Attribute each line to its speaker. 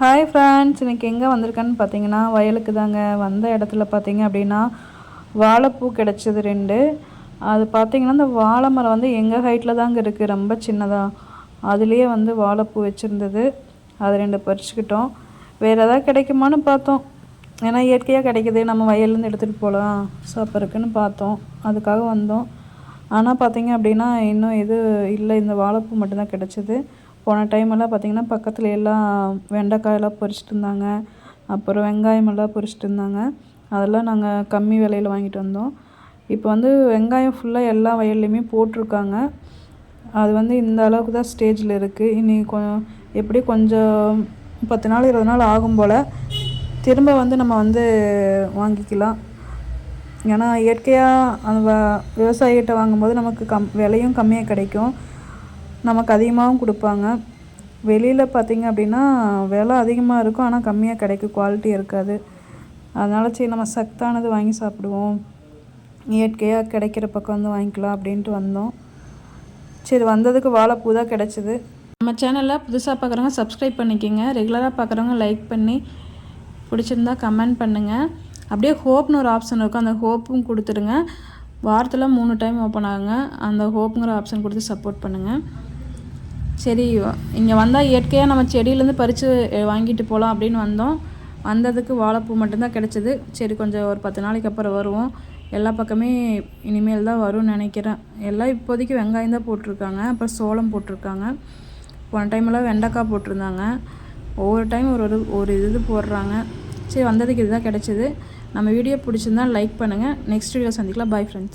Speaker 1: Hi friends இன்றைக்கி எங்கே வந்திருக்கேன்னு பார்த்தீங்கன்னா வயலுக்கு தாங்க வந்த இடத்துல பார்த்தீங்க அப்படின்னா வாழைப்பூ கிடச்சிது ரெண்டு. அது பார்த்தீங்கன்னா இந்த வாழை மரம் வந்து எங்கள் ஹைட்டில் தாங்க இருக்குது ரொம்ப சின்னதாக அதுலேயே வந்து வாழைப்பூ வச்சுருந்தது. அது ரெண்டு பறிச்சுக்கிட்டோம். வேறு எதாவது கிடைக்குமான்னு பார்த்தோம். ஏன்னா இயற்கையாக கிடைக்குது. நம்ம வயல்லேருந்து எடுத்துகிட்டு போகலாம். சாப்பிட்றதுக்குன்னு பார்த்தோம். அதுக்காக வந்தோம். ஆனால் பார்த்தீங்க அப்படின்னா இன்னும் இது இல்லை. இந்த வாழைப்பூ மட்டும்தான் கிடச்சிது. போன டைம் எல்லாம் பார்த்திங்கன்னா பக்கத்தில் எல்லாம் வெண்டைக்காயெல்லாம் பறிச்சிட்டு இருந்தாங்க. அப்புறம் வெங்காயமெல்லாம் பறிச்சிட்டு இருந்தாங்க. அதெல்லாம் நாங்கள் கம்மி விலையில் வாங்கிட்டு வந்தோம். இப்போ வந்து வெங்காயம் ஃபுல்லாக எல்லா வயல்லையுமே போட்டிருக்காங்க. அது வந்து இந்த அளவுக்கு தான் ஸ்டேஜில் இருக்குது இனி கொஞ்சம் எப்படி கொஞ்சம் பத்து நாள் இருபது நாள் ஆகும் போல் திரும்ப வந்து நம்ம வந்து வாங்கிக்கலாம். ஏன்னா இயற்கையாக அந்த விவசாயிகிட்ட வாங்கும்போது நமக்கு கம் விலையும் கம்மியாக கிடைக்கும். நமக்கு அதிகமாகவும் கொடுப்பாங்க. வெளியில் பார்த்திங்க அப்படின்னா விலை அதிகமாக இருக்கும். ஆனால் கம்மியாக கிடைக்கும் குவாலிட்டி இருக்காது. அதனால் சரி நம்ம சத்தானது வாங்கி சாப்பிடுவோம். இயற்கையாக கிடைக்கிற பக்கம் வந்து வாங்கிக்கலாம் அப்படின்ட்டு வந்தோம். சரி வந்ததுக்கு வாழைப்பூ தான் கிடச்சிது. நம்ம சேனலில் புதுசாக பார்க்குறவங்க சப்ஸ்கிரைப் பண்ணிக்கோங்க. ரெகுலராக பார்க்குறவங்க லைக் பண்ணி பிடிச்சிருந்தா கமெண்ட் பண்ணுங்கள் அப்படியே ஹோப்னு ஒரு ஆப்ஷன் இருக்கும். அந்த ஹோப்பும் கொடுத்துருங்க வாரத்தில் மூணு டைம் ஓப்பன் ஆகுங்க. அந்த ஹோப்புங்கிற ஆப்ஷன் கொடுத்து சப்போர்ட் பண்ணுங்கள் சரி இங்கே வந்தால் இயற்கையாக நம்ம செடியிலேருந்து பறித்து வாங்கிட்டு போகலாம் அப்படின்னு வந்தோம். வந்ததுக்கு வாழைப்பூ மட்டும்தான் கிடச்சிது. சரி கொஞ்சம் ஒரு பத்து நாளைக்கு அப்புறம் வருவோம். எல்லா பக்கமே இனிமேல் தான் வரும்னு நினைக்கிறேன். எல்லாம் இப்போதைக்கு வெங்காயம் தான் போட்டிருக்காங்க. அப்புறம் சோளம் போட்டிருக்காங்க. போன டைமெல்லாம் வெண்டைக்காய் போட்டிருந்தாங்க. ஒவ்வொரு டைம் ஒரு ஒரு ஒரு இது போடுறாங்க. சரி வந்ததுக்கு இதுதான் கிடச்சிது. நம்ம வீடியோ பிடிச்சிருந்தா லைக் பண்ணுங்கள் நெக்ஸ்ட் வீடியோ சந்திக்கலாம். Bye friends